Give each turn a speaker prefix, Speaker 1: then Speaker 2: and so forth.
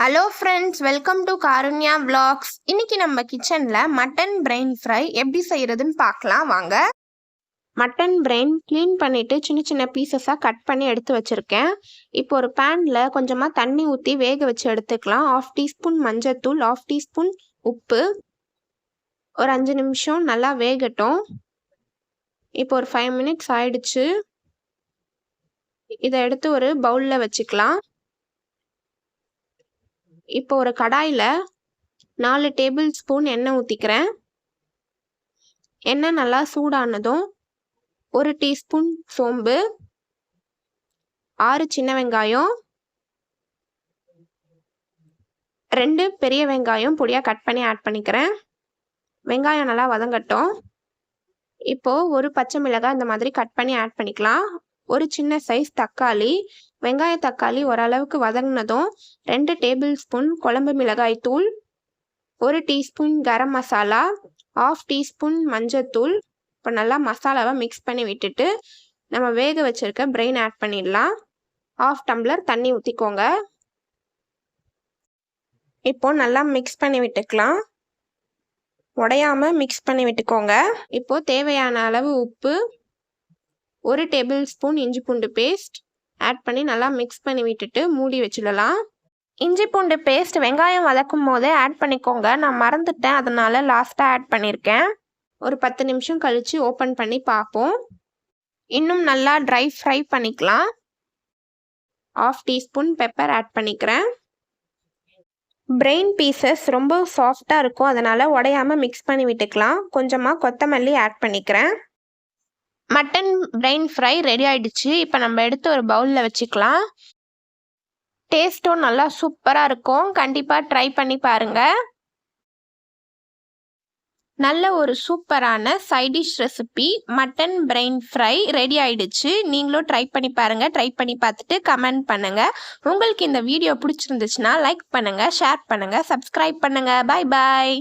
Speaker 1: Hello friends welcome to Karunya vlogs. இன்னைக்கு நம்ம கிச்சனில் மட்டன் பிரெயின் ஃப்ரை எப்படி செய்கிறதுன்னு பார்க்கலாம். வாங்க. மட்டன் பிரெயின் க்ளீன் பண்ணிவிட்டு சின்ன சின்ன பீசஸாக கட் பண்ணி எடுத்து வச்சுருக்கேன். இப்போ ஒரு பேனில் கொஞ்சமாக தண்ணி ஊற்றி வேக வச்சு எடுத்துக்கலாம். ஆஃப் டீஸ்பூன் மஞ்சத்தூள் ஆஃப் டீஸ்பூன் உப்பு. ஒரு அஞ்சு நிமிஷம் நல்லா வேகட்டும். இப்போ ஒரு ஃபைவ் மினிட்ஸ் ஆயிடுச்சு. இதை எடுத்து ஒரு பவுலில் வச்சுக்கலாம். இப்போ ஒரு கடாயில் நாலு டேபிள் ஸ்பூன் எண்ணெய் ஊற்றிக்கிறேன் எண்ணெய் நல்லா சூடானதும் ஒரு டீஸ்பூன் சோம்பு ஆறு சின்ன வெங்காயம் ரெண்டு பெரிய வெங்காயம் பொடியாக கட் பண்ணி ஆட் பண்ணிக்கிறேன். வெங்காயம் நல்லா வதங்கட்டும். இப்போது ஒரு பச்சை மிளகாய் இந்த மாதிரி கட் பண்ணி ஆட் பண்ணிக்கலாம். ஒரு சின்ன சைஸ் தக்காளி வெங்காய தக்காளி ஓரளவுக்கு வதங்கினதும் ரெண்டு டேபிள் ஸ்பூன் குழம்பு மிளகாய் தூள் ஒரு teaspoon garam masala half teaspoon மஞ்சத்தூள் இப்போ நல்லா மசாலாவை மிக்ஸ் பண்ணி விட்டுட்டு நம்ம வேக வச்சுருக்க பிரெயின் ஆட் பண்ணிடலாம். ஆஃப் டம்ளர் தண்ணி ஊற்றிக்கோங்க இப்போ நல்லா மிக்ஸ் பண்ணி விட்டுக்கலாம். உடையாமல் மிக்ஸ் பண்ணி விட்டுக்கோங்க. இப்போது தேவையான அளவு உப்பு ஒரு டேபிள் ஸ்பூன் இஞ்சி பூண்டு பேஸ்ட் ஆட் பண்ணி நல்லா மிக்ஸ் பண்ணி விட்டுட்டு மூடி வச்சிடலாம். இஞ்சி பூண்டு பேஸ்ட் வெங்காயம் வதக்கும் போதே ஆட் பண்ணிக்கோங்க. நான் மறந்துட்டேன். அதனால் லாஸ்ட்டாக ஆட் பண்ணியிருக்கேன் ஒரு பத்து நிமிஷம் கழித்து ஓப்பன் பண்ணி பார்ப்போம். இன்னும் நல்லா ட்ரை ஃப்ரை பண்ணிக்கலாம். ஆஃப் டீஸ்பூன் பெப்பர் ஆட் பண்ணிக்கிறேன். பிரெயின் பீசஸ் ரொம்ப சாஃப்டாக இருக்கும். அதனால் உடையாமல் மிக்ஸ் பண்ணி விட்டுக்கலாம். கொஞ்சமாக கொத்தமல்லி ஆட் பண்ணிக்கிறேன். மட்டன் பிரெயின் ஃப்ரை ரெடி ஆயிடுச்சு. இப்போ நம்ம எடுத்து ஒரு பவுலில் வச்சுக்கலாம். டேஸ்ட்டும் நல்லா சூப்பராக இருக்கும். கண்டிப்பாக ட்ரை பண்ணி பாருங்கள் நல்ல ஒரு சூப்பரான side dish recipe mutton brain fry ready ஆயிடுச்சு. நீங்களும் ட்ரை பண்ணி பாருங்க. ட்ரை பண்ணி பார்த்துட்டு கமெண்ட் பண்ணுங்க. உங்களுக்கு இந்த வீடியோ பிடிச்சிருந்துச்சுன்னா லைக் பண்ணுங்க ஷேர் பண்ணுங்க சப்ஸ்கிரைப் பண்ணுங்க. பாய் பாய்